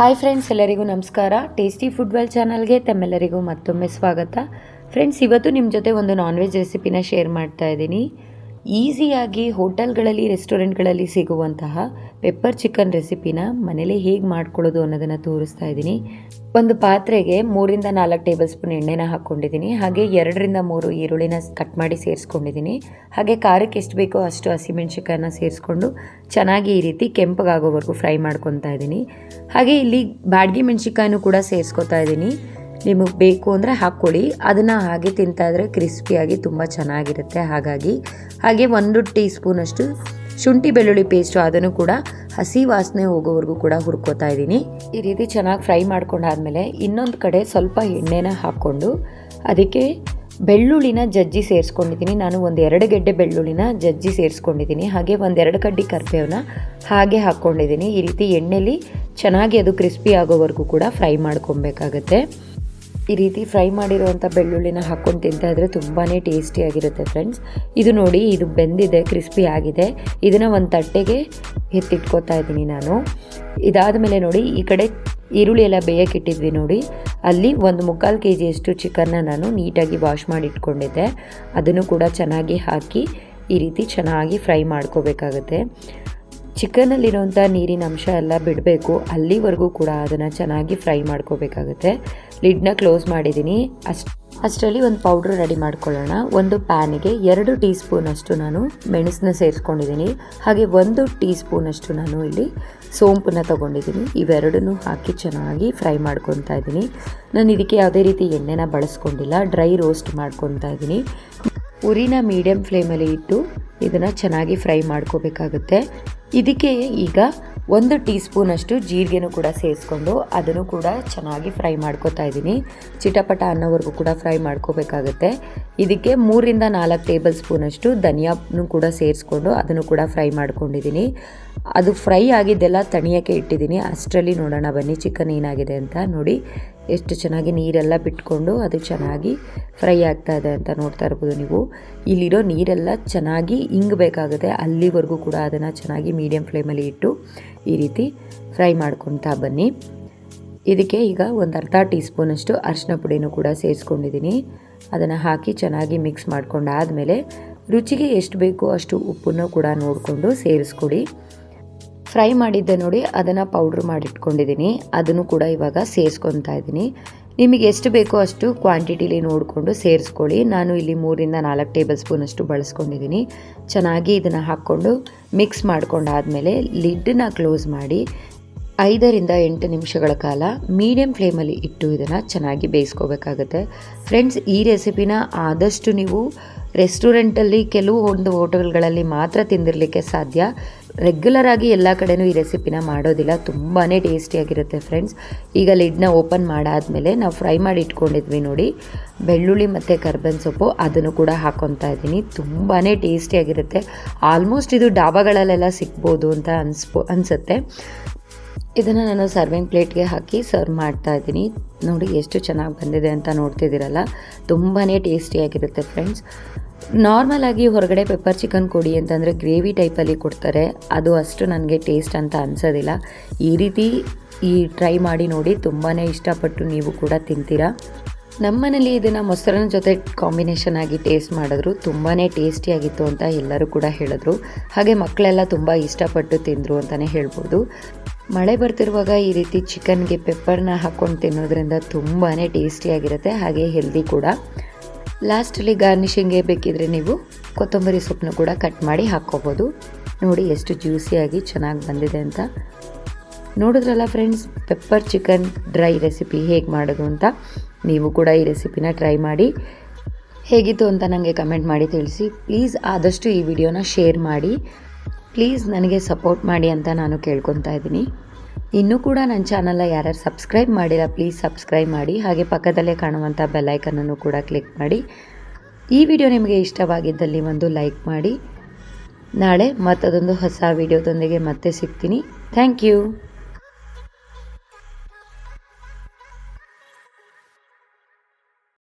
Hi friends, ಎಲ್ಲರಿಗೂ ನಮಸ್ಕಾರ. Tasty food well ಚಾನಲ್ಗೆ ತಮ್ಮೆಲ್ಲರಿಗೂ ಮತ್ತೊಮ್ಮೆ ಸ್ವಾಗತ. ಫ್ರೆಂಡ್ಸ್ ಇವತ್ತು ನಿಮ್ಮ ಜೊತೆ ಒಂದು ನಾನ್ ವೆಜ್ ರೆಸಿಪಿನ ಶೇರ್ ಮಾಡ್ತಾ ಇದ್ದೀನಿ. ಈಸಿಯಾಗಿ ಹೋಟೆಲ್ಗಳಲ್ಲಿ, ರೆಸ್ಟೋರೆಂಟ್ಗಳಲ್ಲಿ ಸಿಗುವಂತಹ ಪೆಪ್ಪರ್ ಚಿಕನ್ ರೆಸಿಪಿನ ಮನೇಲಿ ಹೇಗೆ ಮಾಡ್ಕೊಳ್ಳೋದು ಅನ್ನೋದನ್ನು ತೋರಿಸ್ತಾ ಇದ್ದೀನಿ. ಒಂದು ಪಾತ್ರೆಗೆ ಮೂರಿಂದ ನಾಲ್ಕು ಟೇಬಲ್ ಸ್ಪೂನ್ ಎಣ್ಣೆನ ಹಾಕ್ಕೊಂಡಿದ್ದೀನಿ. ಹಾಗೆ ಎರಡರಿಂದ ಮೂರು ಈರುಳ್ಳಿನ ಕಟ್ ಮಾಡಿ ಸೇರಿಸ್ಕೊಂಡಿದ್ದೀನಿ. ಹಾಗೆ ಖಾರಕ್ಕೆ ಎಷ್ಟು ಬೇಕೋ ಅಷ್ಟು ಹಸಿಮೆಣ್ಸಿಕಾಯನ್ನ ಸೇರಿಸ್ಕೊಂಡು ಚೆನ್ನಾಗಿ ಈ ರೀತಿ ಕೆಂಪಗಾಗೋವರೆಗೂ ಫ್ರೈ ಮಾಡ್ಕೊತಾ ಇದ್ದೀನಿ. ಹಾಗೆ ಇಲ್ಲಿ ಬಾಡ್ಗೆ ಮೆಣಸಿಕಾಯನ್ನು ಕೂಡ ಸೇರಿಸ್ಕೊತಾ ಇದ್ದೀನಿ. ನಿಮಗೆ ಬೇಕು ಅಂದರೆ ಹಾಕ್ಕೊಳ್ಳಿ ಅದನ್ನು ಹಾಗೆ ತಿಂತಾಯಿದ್ರೆ ಕ್ರಿಸ್ಪಿಯಾಗಿ ತುಂಬ ಚೆನ್ನಾಗಿರುತ್ತೆ. ಹಾಗಾಗಿ ಹಾಗೆ ಒಂದು ಟೀ ಸ್ಪೂನಷ್ಟು ಶುಂಠಿ ಬೆಳ್ಳುಳ್ಳಿ ಪೇಸ್ಟು ಅದನ್ನು ಕೂಡ ಹಸಿ ವಾಸನೆ ಹೋಗೋವರೆಗೂ ಕೂಡ ಹುರ್ಕೋತಾ ಇದ್ದೀನಿ. ಈ ರೀತಿ ಚೆನ್ನಾಗಿ ಫ್ರೈ ಮಾಡ್ಕೊಂಡಾದ್ಮೇಲೆ ಇನ್ನೊಂದು ಕಡೆ ಸ್ವಲ್ಪ ಎಣ್ಣೆನ ಹಾಕ್ಕೊಂಡು ಅದಕ್ಕೆ ಬೆಳ್ಳುಳ್ಳಿನ ಜಜ್ಜಿ ಸೇರಿಸ್ಕೊಂಡಿದ್ದೀನಿ. ನಾನು ಒಂದು ಎರಡು ಗೆಡ್ಡೆ ಬೆಳ್ಳುಳ್ಳಿನ ಜಜ್ಜಿ ಸೇರಿಸ್ಕೊಂಡಿದ್ದೀನಿ. ಹಾಗೆ ಒಂದೆರಡು ಕಡ್ಡಿ ಕರ್ಬೇವನ್ನ ಹಾಗೆ ಹಾಕ್ಕೊಂಡಿದ್ದೀನಿ. ಈ ರೀತಿ ಎಣ್ಣೆಲಿ ಚೆನ್ನಾಗಿ ಅದು ಕ್ರಿಸ್ಪಿ ಆಗೋವರೆಗೂ ಕೂಡ ಫ್ರೈ ಮಾಡ್ಕೊಬೇಕಾಗತ್ತೆ. ಈ ರೀತಿ ಫ್ರೈ ಮಾಡಿರುವಂಥ ಬೆಳ್ಳುಳ್ಳಿನ ಹಾಕ್ಕೊಂಡು ತಿಂತಾ ಇದ್ರೆ ತುಂಬಾ ಟೇಸ್ಟಿಯಾಗಿರುತ್ತೆ ಫ್ರೆಂಡ್ಸ್. ಇದು ನೋಡಿ, ಇದು ಬೆಂದಿದೆ, ಕ್ರಿಸ್ಪಿ ಆಗಿದೆ. ಇದನ್ನು ಒಂದು ತಟ್ಟೆಗೆ ಎತ್ತಿಟ್ಕೋತಾ ಇದ್ದೀನಿ ನಾನು. ಇದಾದ ಮೇಲೆ ನೋಡಿ, ಈ ಕಡೆ ಈರುಳ್ಳಿ ಎಲ್ಲ ಬೇಯಕ್ಕಿಟ್ಟಿದ್ವಿ ನೋಡಿ. ಅಲ್ಲಿ ಒಂದು ಮುಕ್ಕಾಲು ಕೆ ಜಿಯಷ್ಟು ಚಿಕನ್ನ ನಾನು ನೀಟಾಗಿ ವಾಶ್ ಮಾಡಿ ಇಟ್ಕೊಂಡಿದ್ದೆ ಅದನ್ನು ಕೂಡ ಚೆನ್ನಾಗಿ ಹಾಕಿ ಈ ರೀತಿ ಚೆನ್ನಾಗಿ ಫ್ರೈ ಮಾಡ್ಕೋಬೇಕಾಗತ್ತೆ. ಚಿಕನಲ್ಲಿರುವಂಥ ನೀರಿನ ಅಂಶ ಎಲ್ಲ ಬಿಡಬೇಕು. ಅಲ್ಲಿವರೆಗೂ ಕೂಡ ಅದನ್ನು ಚೆನ್ನಾಗಿ ಫ್ರೈ ಮಾಡ್ಕೋಬೇಕಾಗುತ್ತೆ. ಲಿಡ್ನ ಕ್ಲೋಸ್ ಮಾಡಿದ್ದೀನಿ. ಅಷ್ಟು ಅಷ್ಟರಲ್ಲಿ ಒಂದು ಪೌಡ್ರ್ ರೆಡಿ ಮಾಡ್ಕೊಳ್ಳೋಣ. ಒಂದು ಪ್ಯಾನಿಗೆ ಎರಡು ಟೀ ಸ್ಪೂನಷ್ಟು ನಾನು ಮೆಣಸನ್ನ ಸೇರಿಸ್ಕೊಂಡಿದ್ದೀನಿ ಹಾಗೆ ಒಂದು ಟೀ ಸ್ಪೂನಷ್ಟು ನಾನು ಇಲ್ಲಿ ಸೋಂಪನ್ನ ತೊಗೊಂಡಿದ್ದೀನಿ. ಇವೆರಡನ್ನೂ ಹಾಕಿ ಚೆನ್ನಾಗಿ ಫ್ರೈ ಮಾಡ್ಕೊತಾ ಇದ್ದೀನಿ. ನಾನು ಇದಕ್ಕೆ ಯಾವುದೇ ರೀತಿ ಎಣ್ಣೆನ ಬಳಸ್ಕೊಂಡಿಲ್ಲ. ಡ್ರೈ ರೋಸ್ಟ್ ಮಾಡ್ಕೊತಾ ಇದ್ದೀನಿ. ಉರಿನ ಮೀಡಿಯಮ್ ಫ್ಲೇಮಲ್ಲಿ ಇಟ್ಟು ಇದನ್ನು ಚೆನ್ನಾಗಿ ಫ್ರೈ ಮಾಡ್ಕೋಬೇಕಾಗುತ್ತೆ. ಇದಕ್ಕೆ ಈಗ ಒಂದು ಟೀ ಸ್ಪೂನಷ್ಟು ಜೀರಿಗೆನೂ ಕೂಡ ಸೇರಿಸ್ಕೊಂಡು ಅದನ್ನು ಕೂಡ ಚೆನ್ನಾಗಿ ಫ್ರೈ ಮಾಡ್ಕೋತಾ ಇದ್ದೀನಿ. ಚಿಟಪಟ ಅನ್ನೋವರೆಗೂ ಕೂಡ ಫ್ರೈ ಮಾಡ್ಕೋಬೇಕಾಗುತ್ತೆ. ಇದಕ್ಕೆ ಮೂರಿಂದ ನಾಲ್ಕು ಟೇಬಲ್ ಸ್ಪೂನಷ್ಟು ಧನಿಯಾನು ಕೂಡ ಸೇರಿಸ್ಕೊಂಡು ಅದನ್ನು ಕೂಡ ಫ್ರೈ ಮಾಡ್ಕೊಂಡಿದ್ದೀನಿ. ಅದು ಫ್ರೈ ಆಗಿದ್ದೆಲ್ಲ ತಣಿಯೋಕ್ಕೆ ಇಟ್ಟಿದ್ದೀನಿ. ಅಷ್ಟರಲ್ಲಿ ನೋಡೋಣ ಬನ್ನಿ ಚಿಕನ್ ಏನಾಗಿದೆ ಅಂತ ನೋಡಿ. ಎಷ್ಟು ಚೆನ್ನಾಗಿ ನೀರೆಲ್ಲ ಬಿಟ್ಕೊಂಡು ಅದು ಚೆನ್ನಾಗಿ ಫ್ರೈ ಆಗ್ತಾ ಇದೆ ಅಂತ ನೋಡ್ತಾ ಇರ್ಬೋದು ನೀವು. ಇಲ್ಲಿರೋ ನೀರೆಲ್ಲ ಚೆನ್ನಾಗಿ ಇಂಗಬೇಕಾಗುತ್ತೆ ಅಲ್ಲಿವರೆಗೂ ಕೂಡ ಅದನ್ನು ಚೆನ್ನಾಗಿ ಮೀಡಿಯಮ್ ಫ್ಲೇಮಲ್ಲಿ ಇಟ್ಟು ಈ ರೀತಿ ಫ್ರೈ ಮಾಡ್ಕೊತಾ ಬನ್ನಿ. ಇದಕ್ಕೆ ಈಗ ಒಂದು ಅರ್ಧ ಟೀ ಸ್ಪೂನಷ್ಟು ಅರಿಶಿನ ಪುಡಿನೂ ಕೂಡ ಸೇರಿಸ್ಕೊಂಡಿದ್ದೀನಿ. ಅದನ್ನು ಹಾಕಿ ಚೆನ್ನಾಗಿ ಮಿಕ್ಸ್ ಮಾಡ್ಕೊಂಡಾದಮೇಲೆ ರುಚಿಗೆ ಎಷ್ಟು ಬೇಕೋ ಅಷ್ಟು ಉಪ್ಪನ್ನು ಕೂಡ ನೋಡಿಕೊಂಡು ಸೇರಿಸ್ಕೊಡಿ. ಫ್ರೈ ಮಾಡಿದ್ದೆ ನೋಡಿ, ಅದನ್ನು ಪೌಡ್ರ್ ಮಾಡಿಟ್ಕೊಂಡಿದ್ದೀನಿ. ಅದನ್ನು ಕೂಡ ಇವಾಗ ಸೇರಿಸ್ಕೊತಾ ಇದ್ದೀನಿ. ನಿಮಗೆ ಎಷ್ಟು ಬೇಕೋ ಅಷ್ಟು ಕ್ವಾಂಟಿಟಿಲಿ ನೋಡಿಕೊಂಡು ಸೇರಿಸ್ಕೊಳ್ಳಿ. ನಾನು ಇಲ್ಲಿ ಮೂರಿಂದ ನಾಲ್ಕು ಟೇಬಲ್ ಸ್ಪೂನ್ ಅಷ್ಟು ಬಳಸ್ಕೊಂಡಿದ್ದೀನಿ. ಚೆನ್ನಾಗಿ ಇದನ್ನು ಹಾಕ್ಕೊಂಡು ಮಿಕ್ಸ್ ಮಾಡ್ಕೊಂಡಾದಮೇಲೆ ಲಿಡ್ಡನ್ನ ಕ್ಲೋಸ್ ಮಾಡಿ ಐದರಿಂದ ಎಂಟು ನಿಮಿಷಗಳ ಕಾಲ ಮೀಡಿಯಮ್ ಫ್ಲೇಮಲ್ಲಿ ಇಟ್ಟು ಇದನ್ನು ಚೆನ್ನಾಗಿ ಬೇಯಿಸ್ಕೋಬೇಕಾಗತ್ತೆ. ಫ್ರೆಂಡ್ಸ್ ಈ ರೆಸಿಪಿನ ಆದಷ್ಟು ನೀವು ರೆಸ್ಟೋರೆಂಟಲ್ಲಿ ಕೆಲವು ಒಂದು ಹೋಟೆಲ್ಗಳಲ್ಲಿ ಮಾತ್ರ ತಿಂದಿರಲಿಕ್ಕೆ ಸಾಧ್ಯ. ರೆಗ್ಯುಲರ್ ಆಗಿ ಎಲ್ಲ ಕಡೆನೂ ಈ ರೆಸಿಪಿನ ಮಾಡೋದಿಲ್ಲ. ತುಂಬಾ ಟೇಸ್ಟಿಯಾಗಿರುತ್ತೆ ಫ್ರೆಂಡ್ಸ್ ಈಗ ಲಿಡ್ನ ಓಪನ್ ಮಾಡಾದಮೇಲೆ ನಾವು ಫ್ರೈ ಮಾಡಿ ಇಟ್ಕೊಂಡಿದ್ವಿ ನೋಡಿ. ಬೆಳ್ಳುಳ್ಳಿ ಮತ್ತು ಕರ್ಬೇವಿನ ಸೊಪ್ಪು ಅದನ್ನು ಕೂಡ ಹಾಕ್ಕೊತಾ ಇದ್ದೀನಿ. ತುಂಬಾ ಟೇಸ್ಟಿಯಾಗಿರುತ್ತೆ ಆಲ್ಮೋಸ್ಟ್ ಇದು ಡಾಬಾಗಳಲ್ಲೆಲ್ಲ ಸಿಗ್ಬೋದು ಅಂತ ಅನ್ಸ್ಬೋ ಅನಿಸುತ್ತೆ. ಇದನ್ನು ನಾನು ಸರ್ವಿಂಗ್ ಪ್ಲೇಟ್ಗೆ ಹಾಕಿ ಸರ್ವ್ ಮಾಡ್ತಾ ಇದ್ದೀನಿ. ನೋಡಿ ಎಷ್ಟು ಚೆನ್ನಾಗಿ ಬಂದಿದೆ ಅಂತ ನೋಡ್ತಿದ್ದೀರಲ್ಲ. ತುಂಬಾ ಟೇಸ್ಟಿಯಾಗಿರುತ್ತೆ ಫ್ರೆಂಡ್ಸ್ ನಾರ್ಮಲ್ ಆಗಿ ಹೊರಗಡೆ ಪೆಪ್ಪರ್ ಚಿಕನ್ ಕೊಡಿ ಅಂತಂದರೆ ಗ್ರೇವಿ ಟೈಪಲ್ಲಿ ಕೊಡ್ತಾರೆ. ಅದು ಅಷ್ಟು ನನಗೆ ಟೇಸ್ಟ್ ಅಂತ ಅನಿಸೋದಿಲ್ಲ. ಈ ರೀತಿ ಈ ಟ್ರೈ ಮಾಡಿ ನೋಡಿ ತುಂಬಾ ಇಷ್ಟಪಟ್ಟು ನೀವು ಕೂಡ ತಿಂತೀರಾ. ನಮ್ಮನೇಲಿ ಇದನ್ನು ಮೊಸರನ್ನ ಜೊತೆ ಕಾಂಬಿನೇಷನ್ ಆಗಿ ಟೇಸ್ಟ್ ಮಾಡಿದ್ರು. ತುಂಬಾ ಟೇಸ್ಟಿಯಾಗಿತ್ತು ಅಂತ ಎಲ್ಲರೂ ಕೂಡ ಹೇಳಿದ್ರು. ಹಾಗೆ ಮಕ್ಕಳೆಲ್ಲ ತುಂಬ ಇಷ್ಟಪಟ್ಟು ತಿಂದರು ಅಂತಲೇ ಹೇಳ್ಬೋದು. ಮಳೆ ಬರ್ತಿರುವಾಗ ಈ ರೀತಿ ಚಿಕನ್ಗೆ ಪೆಪ್ಪರ್ನ ಹಾಕ್ಕೊಂಡು ತಿನ್ನೋದ್ರಿಂದ ತುಂಬಾ ಟೇಸ್ಟಿಯಾಗಿರುತ್ತೆ ಹಾಗೆ ಹೆಲ್ದಿ ಕೂಡ. ಲಾಸ್ಟಲ್ಲಿ ಗಾರ್ನಿಷಿಂಗ್ಗೆ ಬೇಕಿದ್ರೆ ನೀವು ಕೊತ್ತಂಬರಿ ಸೊಪ್ಪನ್ನು ಕೂಡ ಕಟ್ ಮಾಡಿ ಹಾಕ್ಕೋಬೋದು. ನೋಡಿ ಎಷ್ಟು ಜ್ಯೂಸಿಯಾಗಿ ಚೆನ್ನಾಗಿ ಬಂದಿದೆ ಅಂತ. ನೋಡಿದ್ರಲ್ಲ friends pepper chicken dry recipe ಹೇಗೆ ಮಾಡೋದು ಅಂತ? ನೀವು ಕೂಡ ಈ ರೆಸಿಪಿನ ಟ್ರೈ ಮಾಡಿ. ಹೇಗಿತ್ತು ಅಂತ ನನಗೆ ಕಮೆಂಟ್ ಮಾಡಿ ತಿಳಿಸಿ. ಪ್ಲೀಸ್ ಆದಷ್ಟು ಈ ವಿಡಿಯೋನ ಶೇರ್ ಮಾಡಿ. ಪ್ಲೀಸ್ ನನಗೆ ಸಪೋರ್ಟ್ ಮಾಡಿ ಅಂತ ನಾನು ಕೇಳ್ಕೊತಾ ಇದ್ದೀನಿ. ಇನ್ನೂ ಕೂಡ ನನ್ನ ಚಾನಲ್ನ ಯಾರ್ಯಾರು ಸಬ್ಸ್ಕ್ರೈಬ್ ಮಾಡಿಲ್ಲ, ಪ್ಲೀಸ್ ಸಬ್ಸ್ಕ್ರೈಬ್ ಮಾಡಿ. ಹಾಗೆ ಪಕ್ಕದಲ್ಲೇ ಕಾಣುವಂಥ ಬೆಲ್ಲೈಕನನ್ನು ಕೂಡ ಕ್ಲಿಕ್ ಮಾಡಿ. ಈ ವಿಡಿಯೋ ನಿಮಗೆ ಇಷ್ಟವಾಗಿದ್ದಲ್ಲಿ ಒಂದು ಲೈಕ್ ಮಾಡಿ. ನಾಳೆ ಮತ್ತದೊಂದು ಹೊಸ ವಿಡಿಯೋದೊಂದಿಗೆ ಮತ್ತೆ ಸಿಗ್ತೀನಿ. Thank you